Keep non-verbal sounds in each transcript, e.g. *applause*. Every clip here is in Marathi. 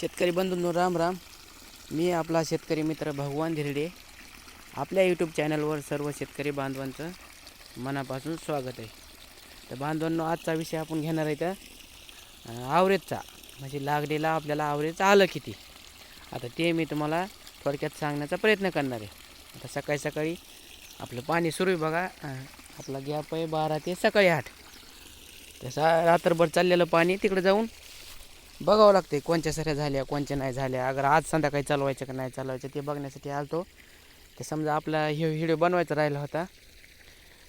शेतकरी बंधूंनो राम राम. मी आपला शेतकरी मित्र भगवान धिरडे. आपल्या यूट्यूब चॅनलवर सर्व शेतकरी बांधवांचं मनापासून स्वागत आहे. तर बांधवांनो आजचा विषय आपण घेणार आहे तर आवरेजचा. म्हणजे लागलेला आपल्याला आवरेज आलं किती? आता ते मी तुम्हाला थोडक्यात सांगण्याचा प्रयत्न करणार आहे. आता सकाळी सकाळी आपलं पाणी सुरू आहे बघा. आपला गॅप आहे बारा ते सकाळी आठ. तसा रात्रभर चाललेलं पाणी तिकडं जाऊन बघावं लागते कोणच्या सऱ्या झाल्या कोणच्या नाही झाल्या. अगर आज संध्याकाळी चालवायचं का नाही चालवायचं ते बघण्यासाठी आलतो. ते समजा आपला हे व्हिडिओ बनवायचा राहिला होता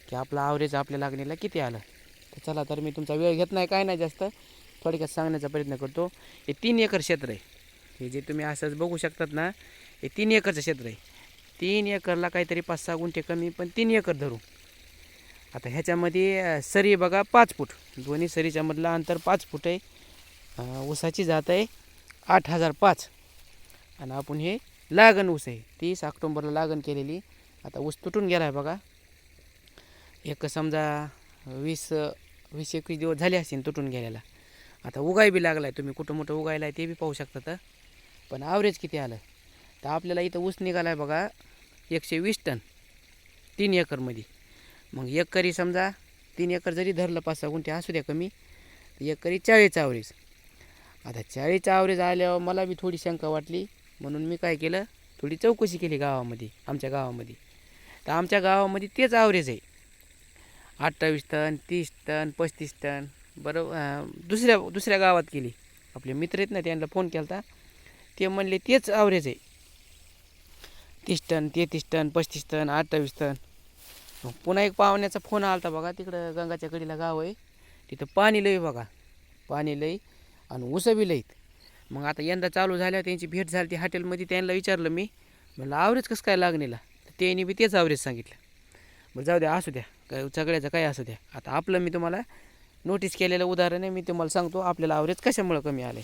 की आपला आवरेज आपल्या लागणीला किती आलं? तर चला तर मी तुमचा वेळ घेत नाही काय नाही जास्त. थोडक्यात सांगण्याचा प्रयत्न करतो. हे तीन एकर क्षेत्र आहे. हे जे तुम्ही असंच बघू शकतात ना हे तीन एकरचं क्षेत्र आहे. तीन एकरला काहीतरी पाच सहा गुंठे कमी पण तीन एकर धरू. आता ह्याच्यामध्ये सरी बघा पाच फूट. दोन्ही सरीच्यामधलं अंतर पाच फूट आहे. ऊसाची जात आहे आठ हजार पाच. आणि आपण हे लागण ऊस आहे. तीस ऑक्टोंबरला लागण केलेली. आता ऊस तुटून गेला आहे बघा. एक समजा वीस वीस एकवीस दिवस झाले असतील तुटून गेलेला. आता उगाय बी लागला आहे तुम्ही कुठं मोठं उगायला आहे ते बी पाहू शकता पण ॲव्हरेज किती आलं? तर आपल्याला इथं ऊस निघाला आहे बघा एकशे वीस टन. तीन एकरमध्ये मग एकरी समजा तीन एकर जरी धरलं पाच सहा गुंठे असू द्या कमी तर एकरी चाळीस ॲव्हरेज आता चाळीस आवरेज आल्यावर मला बी थोडी शंका वाटली. म्हणून मी काय केलं? थोडी चौकशी केली गावामध्ये आमच्या गावामध्ये. तर आमच्या गावामध्ये तेच आवरेज आहे. अठ्ठावीस टन तीस टन पस्तीस टन बरोबर दुसऱ्या दुसऱ्या गावात केली आपले मित्र आहेत ना त्यांना फोन केला होता ते म्हणले तेच आवरेज आहे. तीस टन तेहतीस टन पस्तीस टन अठ्ठावीस टन. मग पुन्हा एक पाहुण्याचा फोन आला होता बघा तिकडं गंगाच्या कडीला गाव आहे. तिथं पाणी लई बघा. पाणी लई आणि ऊसं बी लईत. मग आता यंदा चालू झाल्या त्यांची भेट झाली ती हॉटेलमध्ये. त्यांना विचारलं मी म्हणलं आवरेज कसं काय लागणीला? तर त्यांनी बी तेच आवरेज सांगितलं. बरं जाऊ द्या असू द्या. काय सगळ्याचं काय असू द्या. आता आपलं मी तुम्हाला नोटीस केलेलं उदाहरण आहे मी तुम्हाला सांगतो आपल्याला आवरेज कशामुळं कमी आलं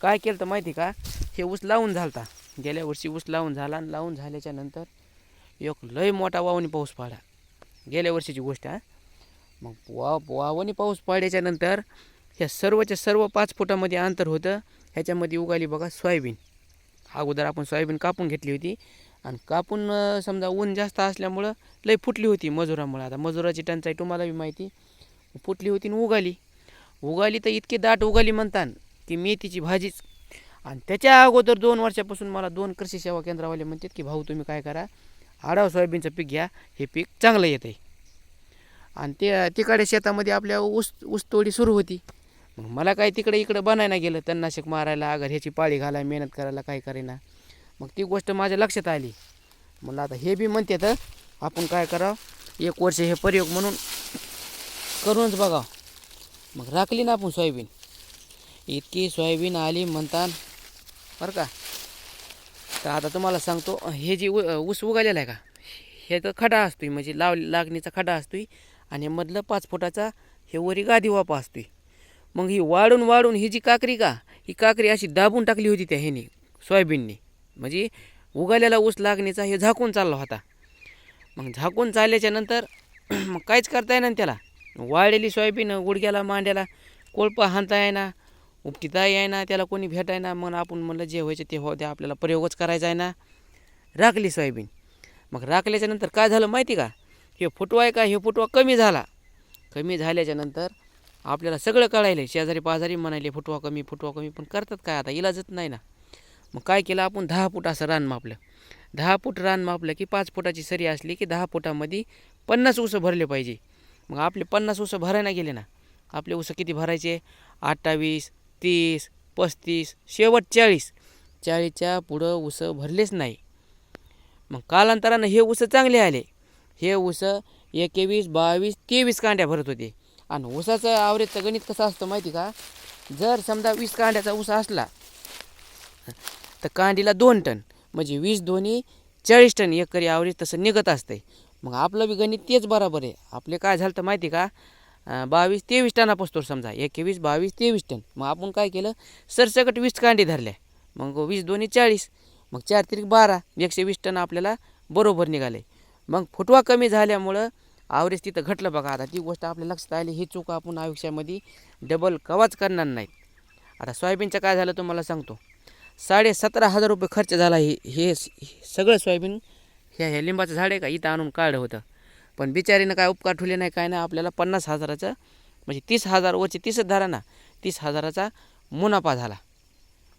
काय केलं तर माहिती का? हे ऊस लावून झालता. गेल्या वर्षी ऊस लावून झाला आणि लावून झाल्याच्यानंतर एक लय मोठा वावणी पाऊस पडला. गेल्या वर्षीची गोष्ट आहे मग वा वावणी पाऊस पडल्याच्या नंतर ह्या सर्वच्या सर्व पाच फुटामध्ये अंतर होतं. ह्याच्यामध्ये उगाली बघा सोयाबीन. अगोदर आपण सोयाबीन कापून घेतली होती. आणि कापून समजा ऊन जास्त असल्यामुळं लई फुटली होती मजुरामुळं. आता मजुराची टंचाई तुम्हाला बी माहिती. फुटली होती आणि उगाली. उगाली तर इतकी दाट उगाली म्हणतात की मेथीची भाजीच. आणि त्याच्या अगोदर दोन वर्षापासून मला दोन कृषी सेवा केंद्रावाले म्हणतात की भाऊ तुम्ही काय करा? आडाव सोयाबीनचं पीक घ्या. हे पीक चांगलं येतं आहे आणि ते तिकडे शेतामध्ये आपल्या ऊस ऊसतोडी सुरू होती. मग मला काय तिकडे इकडं बनायला गेलं तणनाशक मारायला अगर ह्याची पाळी घालाय मेहनत करायला काय करेना. मग ती गोष्ट माझ्या लक्षात आली. म्हणलं आता हे बी म्हणते तर आपण काय करावं? एक वर्ष हे प्रयोग म्हणून करूनच बघावं. मग राखली ना आपण सोयाबीन. इतकी सोयाबीन आली म्हणतात बरं का? तर आता तुम्हाला सांगतो हे जी ऊस उगालेला आहे का? हे तर खडा असतोय म्हणजे लाव लागणीचा खडा असतोय आणि मधलं पाच फुटाचा हे वरी गादी वापा असतोय. मग ही वाढून वाढून ही जी काकरी का ही काकरी अशी दाबून टाकली होती त्या ह्याने सोयाबीनने. म्हणजे उगाल्याला ऊस लागणीचा हे झाकून चालला होता. मग झाकून चालल्याच्या नंतर *clears throat* मग काहीच करता येईना त्याला. वाळलेली सोयाबीन गुडघ्याला मांड्याला कोळपा हाणता येईना उपटीता येईना त्याला कोणी भेटायना मग आपण म्हणलं जे व्हायचं ते हो द्या आपल्याला प्रयोगच करायचा आहे ना. राखली सोयाबीन. मग राखल्याच्या नंतर काय झालं माहिती का? हे फुटवा आहे का? हे फुटवा कमी झाला. कमी झाल्याच्यानंतर आपल्याला सगळं कळायलं शेजारी पाजारी म्हणाले फुटवा कमी फुटवा कमी. पण करतात काय आता? इलाजच नाही ना. मग काय केलं आपण? दहा फूट असं रान मापलं. दहा फूट रान मापलं की पाच फुटाची सरी असली की दहा फुटामध्ये पन्नास उसं भरले पाहिजे. मग आपले पन्नास उसं भरायला गेले ना. आपले उसं किती भरायचे? अठ्ठावीस तीस पस्तीस शेवट चाळीस. चाळीसच्या पुढं उसं भरलेच नाही. मग कालांतरानं हे उसं चांगले आले. हे उसं एकवीस बावीस तेवीस कांड्या भरत होते. आणि ऊसाचं आवरेजचं गणित कसं असतं माहिती का? जर समजा वीस कांड्याचा ऊस असला तर कांडीला दोन टन म्हणजे वीस दोन्ही चाळीस टन एकरी आवरेज तसं निघत असतंय. मग आपलं बी गणित तेच बरोबर आहे. आपले काय झालं तर माहिती का? बावीस तेवीस टनापासतो समजा एकवीस बावीस तेवीस टन. मग आपण काय केलं? सरसकट वीस कांडी धरल्या. मग वीस दोन्ही चाळीस मग चार तिरीक बारा एकशे वीस टन आपल्याला बरोबर निघाले. मग फुटवा कमी झाल्यामुळं आवरेज तिथं घटलं बघा आता. ती गोष्ट आपल्या लक्षात आली ही चूक आपण आयुष्यामध्ये डबल कवाच करणार नाहीत. आता सोयाबीनचं काय झालं तुम्हाला सांगतो. साडे सतरा हजार रुपये खर्च झाला हे हे सगळं सोयाबीन ह्या हे लिंबाचं झाड आहे का? इथं आणून काढलं होतं. पण बिचारीनं काय उपकार ठेवले नाही काय नाही आपल्याला पन्नास हजाराचं म्हणजे तीस हजार वरचे तीसच धरा ना तीस हजाराचा मुनाफा झाला.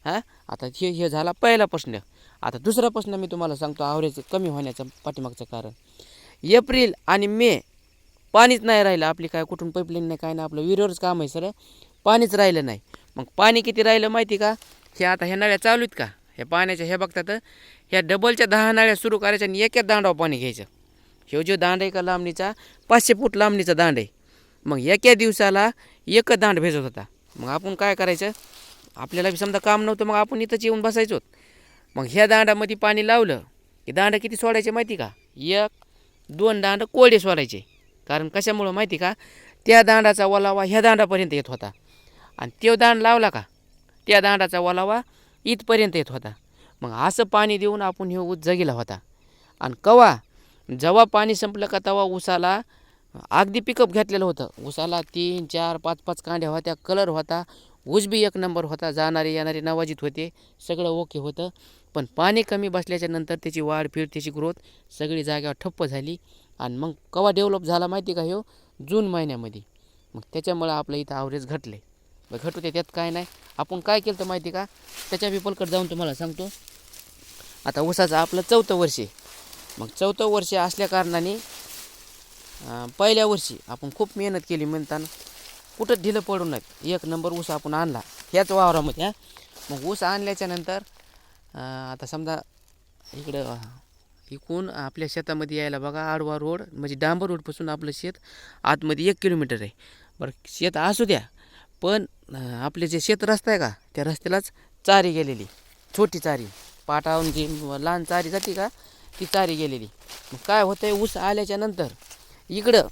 हां? आता हे हे झाला पहिला प्रश्न. आता दुसरा प्रश्न मी तुम्हाला सांगतो आवरेज कमी होण्याचं पाठीमागचं कारण. एप्रिल आणि मे पाणीच नाही राहिलं आपली काय कुठून पाईपलाईन नाही काय नाही आपलं विहिरीवरच काम आहे सर पाणीच राहिलं नाही. मग पाणी किती राहिलं माहिती का? हे आता ह्या नळ्या चालू आहेत का? ह्या पाण्याच्या हे बघतात ह्या डबलच्या दहा नळ्या सुरू करायच्या आणि एकाच दांडावर पाणी घ्यायचं. ह्यो जो दांड आहे का लांबणीचा? पाचशे फूट लांबणीचा दांड आहे. मग एका दिवसाला एकच दांड भेजत होता. मग आपण काय करायचं? आपल्याला बी समजा काम नव्हतं मग आपण इथंच येऊन बसायचो. मग ह्या दांडामध्ये पाणी लावलं. की दांड किती सोडायचे माहिती का? एक दोन दांड कोरडे सोडायचे कारण कशामुळं माहिती का? त्या दांडाचा ओलावा ह्या दांडापर्यंत येत होता. आणि तो दांड लावला का? त्या दांडाचा ओलावा इथपर्यंत येत होता. मग असं पाणी देऊन आपण हे ऊस जगिला होता. आणि कवा? जेव्हा पाणी संपलं का तेव्हा ऊसाला अगदी पिकअप घेतलेलं होतं. ऊसाला तीन चार पाच पाच कांड्या होत्या कलर होता. ऊस बी एक नंबर होता जाणारे येणारे नवाजीत होते सगळं ओके होतं. पण पाणी कमी बसल्याच्या नंतर त्याची वाढ फीड त्याची ग्रोथ सगळी जागेवर ठप्प झाली. आणि मग कवा डेव्हलप झाला माहिती का ह्यो जून महिन्यामध्ये. मग त्याच्यामुळं आपलं इथं आवरेज घटले मग घट होते त्यात काय नाही. आपण काय केलं तर माहिती का? त्याच्या विपलकट जाऊन तुम्हाला सांगतो. आता ऊसाचं आपलं चौथं वर्ष आहे. मग चौथं वर्ष असल्या कारणाने पहिल्या वर्षी आपण खूप मेहनत केली म्हणताना. कुठं ढिलं पडू नयेत एक नंबर ऊस आपण आणला. ह्याच वावरामध्ये हा? मग ऊस आणल्याच्या नंतर आता समजा इकडं इकून आपल्या शेतामध्ये यायला बघा आडवा रोड म्हणजे डांबर रोडपासून आपलं शेत आतमध्ये एक किलोमीटर आहे. बरं शेत असू द्या पण आपले जे शेत रस्ता आहे का त्या रस्त्यालाच चारी गेलेली. छोटी चारी. पाटावून जी लहान चारी जाते का ती चारी गेलेली. मग काय होतं आहे ऊस आल्याच्यानंतर इकडं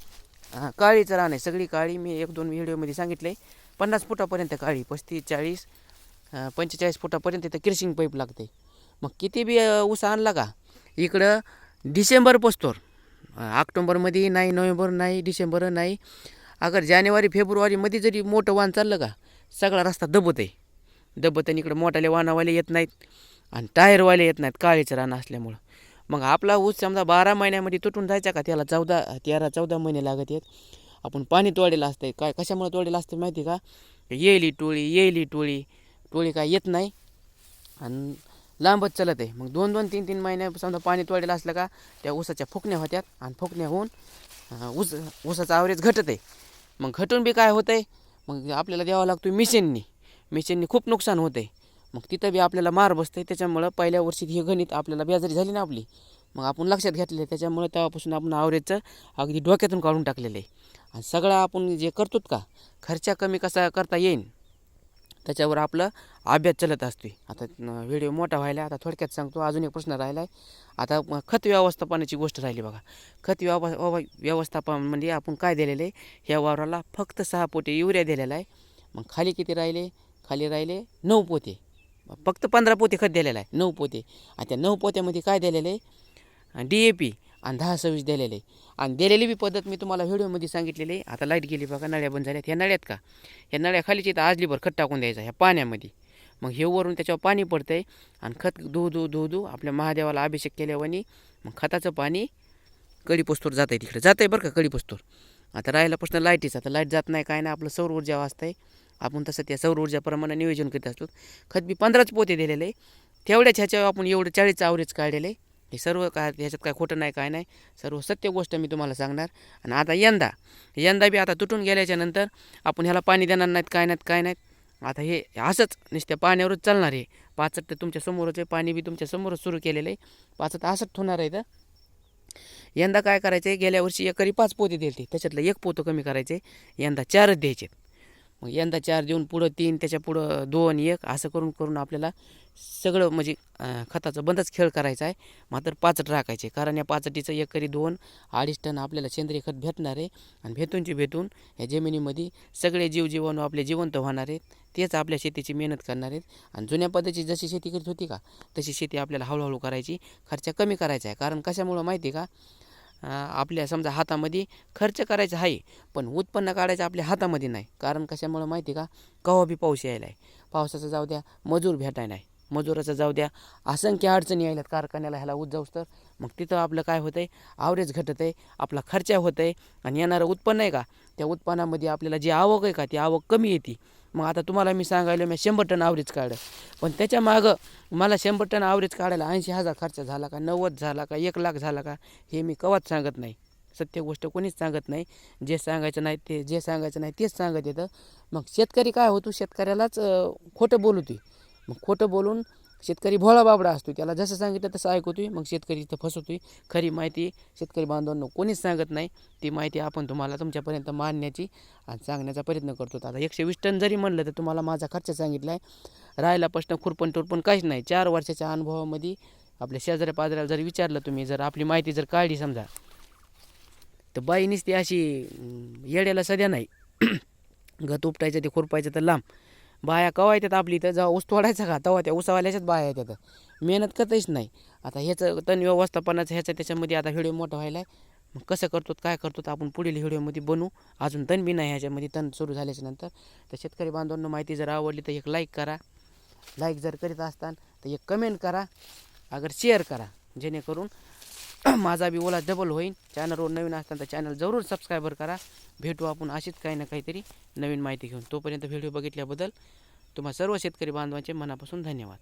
हां काळीचं रान आहे सगळी काळी. मी एक दोन व्हिडिओमध्ये सांगितले. पन्नास फुटापर्यंत काळी पस्तीस चाळीस पंचेचाळीस फुटापर्यंत इथं किरशिंग पाईप लागते. मग किती बी ऊस आणला का इकडं डिसेंबर पोचतोर ऑक्टोंबरमध्ये नाही नोव्हेंबर नाही डिसेंबर नाही. अगर जानेवारी फेब्रुवारीमध्ये जरी मोठं वाहन चाललं का सगळा रस्ता दबत आहे. दबत आणि इकडं मोठाले वाहनावाले येत नाहीत आणि टायरवाले येत नाहीत काळीचं रान असल्यामुळं. मग आपला ऊस समजा बारा महिन्यामध्ये तुटून जायचा का? त्याला चौदा तेरा चौदा महिने लागत आहेत. आपण पाणी तोडेला असतं काय कशामुळे तोडेलं असतं माहिती का? येईली टोळी येईली टोळी. टोळी काय येत नाही. आणि लांबच चालत आहे. मग दोन दोन तीन तीन महिने समजा पाणी तोडेलं असलं का त्या ऊसाच्या फुकण्या होत्यात. आणि फुकण्या होऊन ऊस ऊसाचा आवरेज घटत आहे. मग घटून बी काय होतं आहे मग आपल्याला द्यावा लागतो मिशननी मिशननी खूप नुकसान होतं आहे मग तिथं बी आपल्याला मार बसतं आहे त्याच्यामुळं पहिल्या वर्षी हे गणित आपल्याला बेजारी झाली ना आपली. मग आपण लक्षात घेतलेलं आहे त्याच्यामुळे तेव्हापासून आपण आवरेचं अगदी डोक्यातून काढून टाकलेलं आहे. आणि सगळं आपण जे करतोत का खर्च कमी कसा करता येईन त्याच्यावर आपलं अभ्यास चालत असतो आता व्हिडिओ मोठा व्हायला आता थोडक्यात सांगतो अजून एक प्रश्न राहिला आहे आता खत व्यवस्थापनाची गोष्ट राहिली बघा. खत व्यव व्यवस्थापन म्हणजे आपण काय दिलेलं आहे? ह्या वावराला फक्त सहा पोते युरिया दिलेला आहे. मग खाली किती राहिले? खाली राहिले नऊ पोते. फक्त पंधरा पोते खत दिलेलं आहे नऊ पोते. आणि त्या नऊ पोत्यामध्ये काय दिलेलं आहे? डी ए पी आणि दहा सव्वीस दिलेलं आहे. आणि दिलेली बी पद्धत मी तुम्हाला व्हिडिओमध्ये सांगितलेली आहे. आता लाइट गेली बघा नळ्या बंद झाल्यात. ह्या नळ्यात का? ह्या नळ्या खालीची तर आजलीभर खत टाकून द्यायचा ह्या पाण्यामध्ये. मग हे वरून त्याच्यावर पाणी पडतं आहे आणि खत धू धू धू धू आपल्या महादेवाला अभिषेक केल्यावानी मग खताचं पाणी कडीपस्तूर जात आहे तिकडे. जात आहे बरं का कडीपस्तूर आता राहिला प्रश्न लाईटीचा तर लाइट जात नाही काय नाही. आपलं सौर ऊर्जा वाचतं आहे आपण तसं त्या सौर ऊर्जाप्रमाणे नियोजन करीत असतो. खत बी पंधराच पोते दिलेले. आहे तेवढ्याच ह्याच्यावर आपण एवढं चाळीस आवरेज काढलेलं. आहे हे सर्व काय ह्याच्यात काय खोटं नाही काय नाही. सर्व सत्य गोष्ट मी तुम्हाला सांगणार. आणि आता यंदा यंदा बी आता तुटून गेल्याच्यानंतर आपण ह्याला पाणी देणार नाहीत काय नाहीत काय नाहीत. आता हे असंच नुसत्या पाण्यावरच चालणार आहे. पाचट तर तुमच्या समोरच आहे. पाणी बी तुमच्या समोरच सुरू केलेलं आहे. पाचट असंच होणार आहे तर यंदा काय करायचं आहे गेल्या वर्षी एकरी पाच पोते दिले त्याच्यातलं एक पोतं कमी करायचे यंदा चारच द्यायचे मग यंदा चार देऊन पुढं तीन त्याच्या पुढं दोन एक असं करून करून आपल्याला सगळं म्हणजे खताचं बंदच खेळ करायचा आहे. मात्र पाचट राखायचे. कारण या पाचटीचं एक करी दोन अडीच टन आपल्याला सेंद्रिय खत भेटणार आहे. आणि भेटूनची भेटून या जमिनीमध्ये सगळे जीव जीवाणू आपले जिवंत होणार आहेत. तेच आपल्या शेतीची मेहनत करणार आहेत. आणि जुन्या पद्धतीची जशी शेती करत होती का तशी शेती आपल्याला हळूहळू करायची. खर्च कमी करायचा आहे. कारण कशामुळं माहिती आहे का आपल्या समजा हातामध्ये खर्च करायचा आहे पण उत्पन्न काढायचं आपल्या हातामध्ये नाही. कारण कशामुळं माहिती आहे का? कवा बी पाऊस यायला आहे पावसाचं जाऊ द्या मजूर भेटाय नाही. मजुराचं जाऊ द्या असंख्य अडचणी यायल्यात कारखान्याला ह्याला ऊस तर. मग तिथं आपलं काय होतं आहे आवरेज घटत आहे आपला खर्चा होत आहे आणि येणारं उत्पन्न आहे का? त्या उत्पन्नामध्ये आपल्याला जी आवक आहे का ती आवक कमी येते. मग आता तुम्हाला मी सांगायलो मी शंभर टन आवरेज काढं पण त्याच्या मागं मला शंभर टन आवरेज काढायला ऐंशी हजार खर्च झाला का नव्वद झाला का एक लाख झाला का हे मी कवाच सांगत नाही. सत्य गोष्ट कोणीच सांगत नाही. जे सांगायचं नाही ते जे सांगायचं नाही तेच सांगत येतं. मग शेतकरी काय होतो? शेतकऱ्यालाच खोटं बोलू ती मग खोटं बोलून शेतकरी भोळा बाबडा असतो त्याला जसं सांगितलं तसं ऐकवतोय मग शेतकरी इथं फसवतोय. खरी माहिती शेतकरी बांधवांना कोणीच सांगत नाही. ती माहिती आपण तुम्हाला तुमच्यापर्यंत मांडण्याची आणि सांगण्याचा प्रयत्न करतो. आता एकशे वीस टन जरी म्हणलं तर तुम्हाला माझा खर्च सांगितला आहे राहायला प्रश्न खुरपण टुरपण काहीच नाही. चार वर्षाच्या अनुभवामध्ये आपल्या शेजाऱ्या पाजाऱ्याला जर विचारलं तुम्ही जर आपली माहिती जर काढली समजा तर बाई नुसती अशी येड्याला सध्या नाही. *clears throat* गत उपटायचं ते खुरपायचं तर लांब. बाया कवा येतात आपली इथं? जेव्हा ऊस तोडायचा का? तेव्हा त्या उसावाल्याच्याच बाया येतात. मेहनत करताच नाही. आता ह्याचं तण व्यवस्थापनाचं ह्याचं त्याच्यामध्ये आता व्हिडिओ मोठा व्हायला आहे मग कसं करतो काय करतो तर आपण पुढील व्हिडिओमध्ये बनवू अजून तण बी नाही ह्याच्यामध्ये. तण सुरू झाल्याच्यानंतर. तर शेतकरी बांधवांना माहिती जर आवडली तर एक लाईक करा. लाईक जर करीत असताना तर एक कमेंट करा. अगर शेअर करा. जेणेकरून *clears throat* माझा बी ओला डबल होईल चॅनलवर नवीन असताना तर चॅनल जरूर सबस्क्रायबर करा. भेटू आपण अशीच काही ना काहीतरी नवीन माहिती घेऊन. तोपर्यंत व्हिडिओ बघितल्याबद्दल तुम्हा सर्व शेतकरी बांधवांचे मनापासून धन्यवाद.